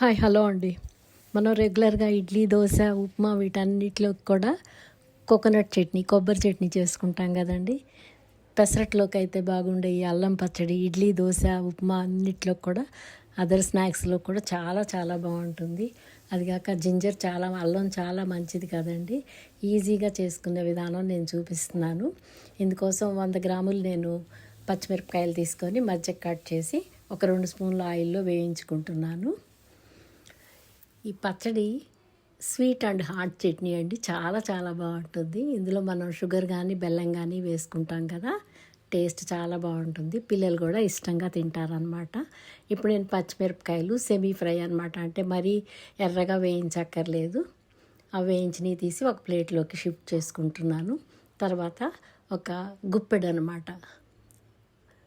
Hi hello అండి. మనం రెగ్యులర్గా ఇడ్లీ దోశ ఉప్మా వీటన్నిటిలో కూడా కోకోనట్ చట్నీ కొబ్బరి చట్నీ చేసుకుంటాం కదండి. పెసరట్లోకి అయితే బాగుండే ఈ అల్లం పచ్చడి ఇడ్లీ దోశ ఉప్మా అన్నిట్లో కూడా అదర్ స్నాక్స్లో కూడా చాలా చాలా బాగుంటుంది. అది కాక జింజర్ చాలా అల్లం చాలా మంచిది కదండి. ఈజీగా చేసుకునే విధానం నేను చూపిస్తున్నాను. ఇందుకోసం వంద గ్రాములు నేను పచ్చిమిరపకాయలు తీసుకొని మధ్య కట్ చేసి ఒక రెండు స్పూన్ల ఆయిల్లో వేయించుకుంటున్నాను. ఈ పచ్చడి స్వీట్ అండ్ హాట్ చట్నీ అండి. చాలా చాలా బాగుంటుంది. ఇందులో మనం షుగర్ కానీ బెల్లం కానీ వేసుకుంటాం కదా. టేస్ట్ చాలా బాగుంటుంది. పిల్లలు కూడా ఇష్టంగా తింటారనమాట ఇప్పుడు నేను పచ్చిమిరపకాయలు సెమీ ఫ్రై అనమాట అంటే మరీ ఎర్రగా వేయించక్కర్లేదు. ఆ వేయించినవి తీసి ఒక ప్లేట్లోకి షిఫ్ట్ చేసుకుంటున్నాను. తర్వాత ఒక గుప్పెడు అనమాట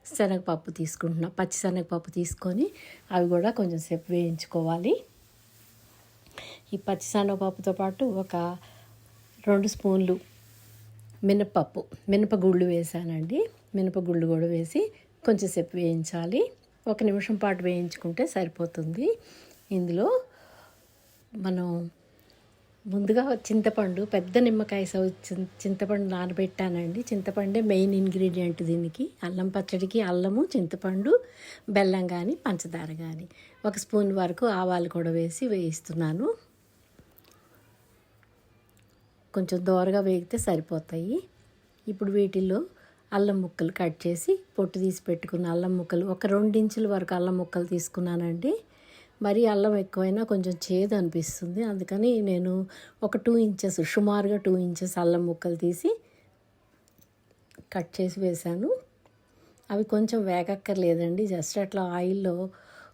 శనగపప్పు తీసుకుంటున్నా. పచ్చి శనగపప్పు తీసుకొని అవి కూడా కొంచెం సేపు వేయించుకోవాలి. ఈ పచ్చి పచ్చిశనగపప్పుతో పాటు ఒక రెండు స్పూన్లు మినపప్పు మినపగుళ్ళు వేసానండి. మినపగుళ్ళు కూడా వేసి కొంచెంసేపు వేయించాలి. ఒక నిమిషం పాటు వేయించుకుంటే సరిపోతుంది. ఇందులో మనం ముందుగా చింతపండు పెద్ద నిమ్మకాయ సౌ చింతపండు నానబెట్టానండి. చింతపండే మెయిన్ ఇంగ్రీడియంట్ దీనికి. అల్లం పచ్చడికి అల్లము చింతపండు బెల్లం కానీ పంచదార కానీ ఒక స్పూన్ వరకు ఆవాలు కూడా వేసి వేయిస్తున్నాను. కొంచెం దోరగా వేగితే సరిపోతాయి. ఇప్పుడు వీటిలో అల్లం ముక్కలు కట్ చేసి పొట్టు తీసి పెట్టుకున్న అల్లం ముక్కలు ఒక రెండించుల వరకు అల్లం ముక్కలు తీసుకున్నానండి. మరి అల్లం ఎక్కువైనా కొంచెం చేదు అనిపిస్తుంది. అందుకని నేను ఒక టూ ఇంచెస్ సుమారుగా టూ ఇంచెస్ అల్లం ముక్కలు తీసి కట్ చేసి వేశాను. అవి కొంచెం వేగక్కర్లేదండి. జస్ట్ అట్లా ఆయిల్లో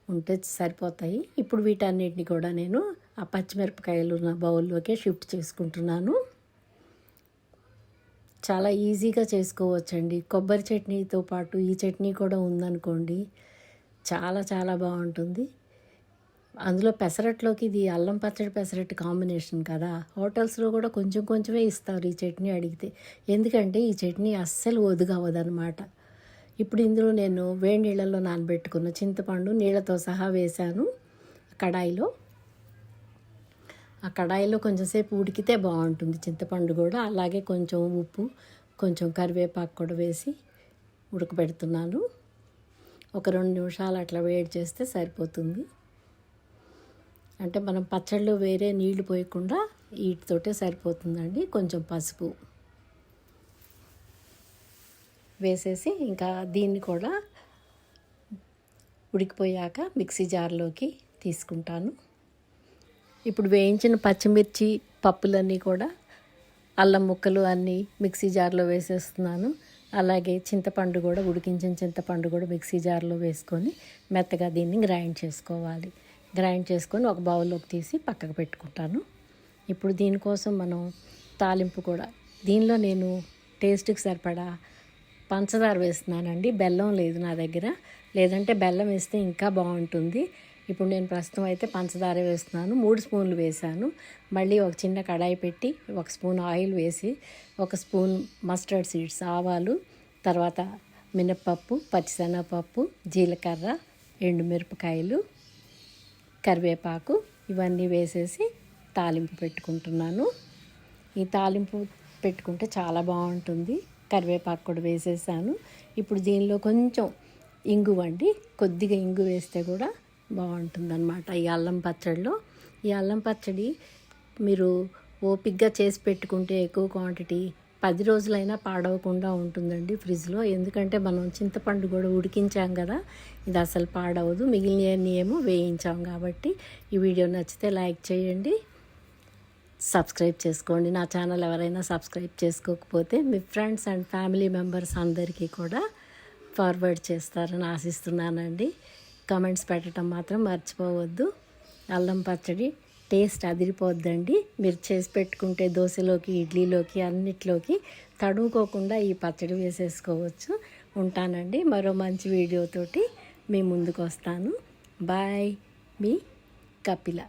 ఉంటే సరిపోతాయి. ఇప్పుడు వీటన్నిటిని కూడా నేను ఆ పచ్చిమిరపకాయలు ఉన్న బౌల్లోకే షిఫ్ట్ చేసుకుంటున్నాను. చాలా ఈజీగా చేసుకోవచ్చండి. కొబ్బరి చట్నీతో పాటు ఈ చట్నీ కూడా ఉందనుకోండి చాలా చాలా బాగుంటుంది. అందులో పెసరట్లోకి ఇది అల్లం పచ్చడి పెసరట్టు కాంబినేషన్ కదా. హోటల్స్లో కూడా కొంచెం కొంచెమే ఇస్తారు ఈ చట్నీ అడిగితే. ఎందుకంటే ఈ చట్నీ అస్సలు ఒదుగవదనమాట ఇప్పుడు ఇందులో నేను వేడి నీళ్ళల్లో నానబెట్టుకున్న చింతపండు నీళ్ళతో సహా వేశాను కడాయిలో. ఆ కడాయిలో కొంచెంసేపు ఉడికితే బాగుంటుంది చింతపండు కూడా. అలాగే కొంచెం ఉప్పు కొంచెం కరివేపాకు కూడా వేసి ఉడకబెడుతున్నాను. ఒక రెండు నిమిషాలు అట్లా వేడి చేస్తే సరిపోతుంది. అంటే మనం పచ్చళ్ళు వేరే నీళ్ళు పోయకుండా వీటితోటే సరిపోతుందండి. కొంచెం పసుపు వేసేసి ఇంకా దీన్ని కూడా ఉడికిపోయాక మిక్సీ జార్లోకి తీసుకుంటాను. ఇప్పుడు వేయించిన పచ్చిమిర్చి పప్పులన్నీ కూడా అల్లం ముక్కలు అన్నీ మిక్సీ జార్లో వేసేస్తున్నాను. అలాగే చింతపండు కూడా ఉడికించిన చింతపండు కూడా మిక్సీ జార్లో వేసుకొని మెత్తగా దీన్ని గ్రైండ్ చేసుకోవాలి. గ్రైండ్ చేసుకొని ఒక బౌల్లోకి తీసి పక్కకు పెట్టుకుంటాను. ఇప్పుడు దీనికోసం మనం తాలింపు కూడా దీనిలో నేను టేస్ట్కి సరిపడా పంచదార వేస్తున్నానండి. బెల్లం లేదు నా దగ్గర. లేదంటే బెల్లం వేస్తే ఇంకా బాగుంటుంది. ఇప్పుడు నేను ప్రస్తుతం అయితే పంచదార వేస్తున్నాను. మూడు స్పూన్లు వేసాను మళ్ళీ ఒక చిన్న కడాయి పెట్టి ఒక స్పూన్ ఆయిల్ వేసి ఒక స్పూన్ మస్టర్డ్ సీడ్స్ ఆవాలు తర్వాత మినప్పప్పు పచ్చిశనగపప్పు జీలకర్ర ఎండుమిరపకాయలు కరివేపాకు ఇవన్నీ వేసేసి తాలింపు పెట్టుకుంటున్నాను. ఈ తాలింపు పెట్టుకుంటే చాలా బాగుంటుంది. కరివేపాకు కూడా వేసేసాను. ఇప్పుడు దీనిలో కొంచెం ఇంగు వండి కొద్దిగా ఇంగు వేస్తే కూడా బాగుంటుందన్నమాట ఈ అల్లం పచ్చడిలో. ఈ అల్లం పచ్చడి మీరు ఓపిక్గా చేసి పెట్టుకుంటే ఎక్కువ క్వాంటిటీ పది రోజులైనా పాడవకుండా ఉంటుందండి ఫ్రిడ్జ్లో. ఎందుకంటే మనం చింతపండు కూడా ఉడికించాం కదా ఇది అసలు పాడవదు. మిగిలిన ఏమో వేయించాం కాబట్టి ఈ వీడియో నచ్చితే లైక్ చేయండి సబ్స్క్రైబ్ చేసుకోండి. నా ఛానల్ ఎవరైనా సబ్స్క్రైబ్ చేసుకోకపోతే మీ ఫ్రెండ్స్ అండ్ ఫ్యామిలీ మెంబర్స్ అందరికీ కూడా ఫార్వర్డ్ చేస్తారని ఆశిస్తున్నానండి. కమెంట్స్ పెట్టడం మాత్రం మర్చిపోవద్దు. అల్లం పచ్చడి టేస్ట్ అదిరిపోద్దండి. మీరు చేసి పెట్టుకుంటే దోశలోకి ఇడ్లీలోకి అన్నిట్లోకి తడుముకోకుండా ఈ పచ్చడి వేసేసుకోవచ్చు. ఉంటానండి. మరో మంచి వీడియోతోటి మీ ముందుకు వస్తాను బాయ్. మీ కపిల.